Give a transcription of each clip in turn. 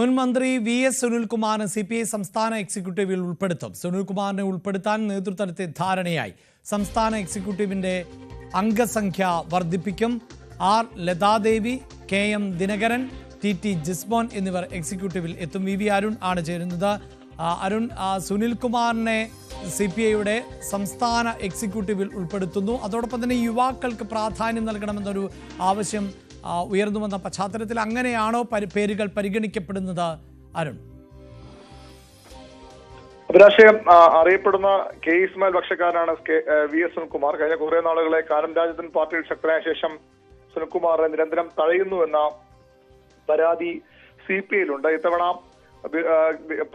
മുൻ മന്ത്രി V S സുനിൽകുമാറിനെ സി പി ഐ സംസ്ഥാന എക്സിക്യൂട്ടീവിൽ ഉൾപ്പെടുത്തും. സുനിൽകുമാറിനെ ഉൾപ്പെടുത്താൻ നേതൃത്വത്തെ ധാരണയായി. സംസ്ഥാന എക്സിക്യൂട്ടീവിന്റെ അംഗസംഖ്യ വർദ്ധിപ്പിക്കും. R Lathadevi K M Dinakaran T T Jismon എന്നിവർ എക്സിക്യൂട്ടീവിൽ എത്തും. വി വി അരുൺ ആണ് ചേരുന്നത്. അരുൺ സുനിൽകുമാറിനെ സി പി ഐയുടെ സംസ്ഥാന എക്സിക്യൂട്ടീവിൽ ഉൾപ്പെടുത്തുന്നു. അതോടൊപ്പം തന്നെ യുവാക്കൾക്ക് പ്രാധാന്യം നൽകണമെന്നൊരു ആവശ്യം ഉയർന്നു വന്ന പശ്ചാത്തലത്തിൽ അങ്ങനെയാണോ പരി- പേരുകൾ പരിഗണിക്കപ്പെടുന്നത്? അരുൺ. അഭിലാഷയം അറിയപ്പെടുന്ന കെ ഇസ്മായിൽ പക്ഷക്കാരനാണ് വി എസ് സുനിൽകുമാർ. കഴിഞ്ഞ കുറെ നാളുകളെ കാനം രാജ്യത്തിന് പാർട്ടിയിൽ ശക്തനായ ശേഷം സുനിൽകുമാറിനെ നിരന്തരം തഴയുന്നു എന്ന പരാതി സി പി ഐയിലുണ്ട്. ഇത്തവണ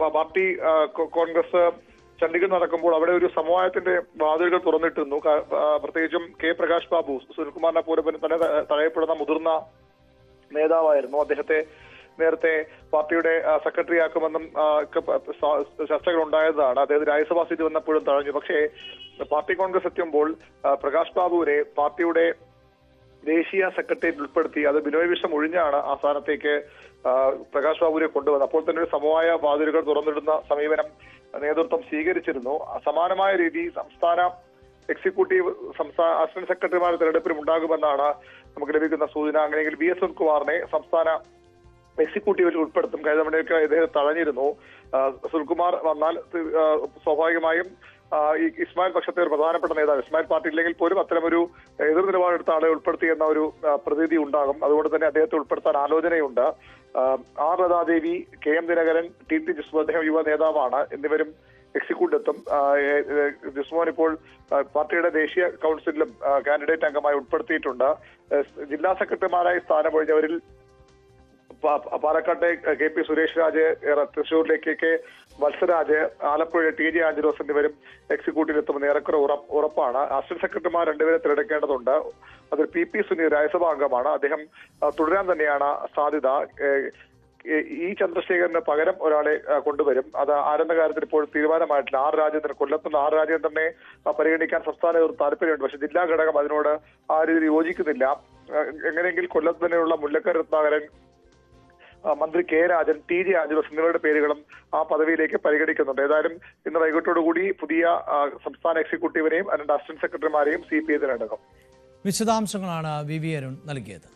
പാർട്ടി കോൺഗ്രസ് ചണ്ഡീഗഡ് നടക്കുമ്പോൾ അവിടെ ഒരു സമവായത്തിന്റെ വാതിലുകൾ തുറന്നിട്ടിരുന്നു. പ്രത്യേകിച്ചും കെ പ്രകാശ് ബാബു സുനിൽകുമാറിനെ പോലെ തന്നെ തടയപ്പെടുന്ന മുതിർന്ന നേതാവായിരുന്നു. അദ്ദേഹത്തെ നേരത്തെ പാർട്ടിയുടെ സെക്രട്ടറി ആക്കുമെന്നും ചർച്ചകൾ ഉണ്ടായതാണ്. അദ്ദേഹം രാജ്യസഭാ സീറ്റ് വന്നപ്പോഴും തഴഞ്ഞു. പക്ഷേ പാർട്ടി കോൺഗ്രസ് എത്തുമ്പോൾ ആ, പ്രകാശ് ബാബുവിനെ പാർട്ടിയുടെ ദേശീയ സെക്രട്ടേറിയറ്റ് ഉൾപ്പെടുത്തി അത് ബിനോയ് വിഷം ഒഴിഞ്ഞാണ് ആ സ്ഥാനത്തേക്ക് പ്രകാശ് ബാബുവിനെ കൊണ്ടുവന്നത്. അപ്പോൾ തന്നെ ഒരു സമവായ വാതിലുകൾ തുറന്നിടുന്ന സമീപനം നേതൃത്വം സ്വീകരിച്ചിരുന്നു. സമാനമായ രീതി സംസ്ഥാന എക്സിക്യൂട്ടീവ് സംസ്ഥാന അസിസ്റ്റന്റ് സെക്രട്ടറിമാരുടെ തെരഞ്ഞെടുപ്പിലും ഉണ്ടാകുമെന്നാണ് നമുക്ക് ലഭിക്കുന്ന സൂചന. അങ്ങനെയെങ്കിൽ വി എസ് സുനിൽകുമാറിനെ സംസ്ഥാന എക്സിക്യൂട്ടീവിൽ ഉൾപ്പെടുത്തും. കഴിഞ്ഞ തവണയൊക്കെ ഇദ്ദേഹം തഴഞ്ഞിരുന്നു. സുൽകുമാർ വന്നാൽ സ്വാഭാവികമായും ഈ ഇസ്മായിൽ പക്ഷത്തെ ഒരു പ്രധാനപ്പെട്ട നേതാവ്. ഇസ്മായിൽ പാർട്ടി ഇല്ലെങ്കിൽ പോലും അത്തരമൊരു എതിർ നിലപാടെടുത്ത ആളെ ഉൾപ്പെടുത്തി എന്ന ഒരു പ്രതീതി ഉണ്ടാകും. അതുകൊണ്ട് തന്നെ അദ്ദേഹത്തെ ഉൾപ്പെടുത്താൻ ആലോചനയുണ്ട്. R Lathadevi K M Dinakaran T T Jismo അദ്ദേഹം യുവ നേതാവാണ്. എന്നിവരും ഏ, ജിസ്മോൻ ഇപ്പോൾ പാർട്ടിയുടെ ദേശീയ കൗൺസിലിലും കാൻഡിഡേറ്റ് അംഗമായി ഉൾപ്പെടുത്തിയിട്ടുണ്ട്. ജില്ലാ സെക്രട്ടറിമാരായി സ്ഥാനമൊഴിഞ്ഞവരിൽ പാലക്കാട്ടെ K P Suresh Raj തൃശൂരിലേക്ക് K Valsaraj Alappuzha T J Anjalose എന്നിവരും എക്സിക്യൂട്ടീവ് എത്തുമെന്ന് ഏറെക്കുറെ ഉറപ്പ് ഉറപ്പാണ്. അസിസ്റ്റന്റ് സെക്രട്ടറിമാർ രണ്ടുപേരെ തിരഞ്ഞെടുക്കേണ്ടതുണ്ട്. അതിൽ പി പി സുനീർ രാജ്യസഭാ അംഗമാണ് അദ്ദേഹം തുടരാൻ തന്നെയാണ് സാധ്യത. ഈ ചന്ദ്രശേഖരന് പകരം ഒരാളെ കൊണ്ടുവരും. അത് ആരെന്ന കാര്യത്തിൽ ഇപ്പോൾ തീരുമാനമായിട്ടില്ല. ആർ രാജേന്ദ്രൻ കൊല്ലത്തുള്ള ആറ് രാജേന്ദ്രനെ തന്നെ പരിഗണിക്കാൻ സംസ്ഥാന താല്പര്യമുണ്ട്. പക്ഷെ ജില്ലാ ഘടകം അതിനോട് ആ രീതിയിൽ യോജിക്കുന്നില്ല. എങ്ങനെയെങ്കിൽ കൊല്ലത്ത് തന്നെയുള്ള മുല്ലക്കര രത്നാകരൻ മന്ത്രി K Rajan T J Anjalose എന്നിവരുടെ പേരുകളും ആ പദവിയിലേക്ക് പരിഗണിക്കുന്നുണ്ട്. ഏതായാലും ഇന്ന് വൈകിട്ടോടുകൂടി പുതിയ സംസ്ഥാന എക്സിക്യൂട്ടീവിനെയും അതിന്റെ അസിസ്റ്റന്റ് സെക്രട്ടറിമാരെയും സി പി ഐ തിരഞ്ഞെടുക്കും വിശദാംശങ്ങളാണ് വി വി അരുൺ നൽകിയത്.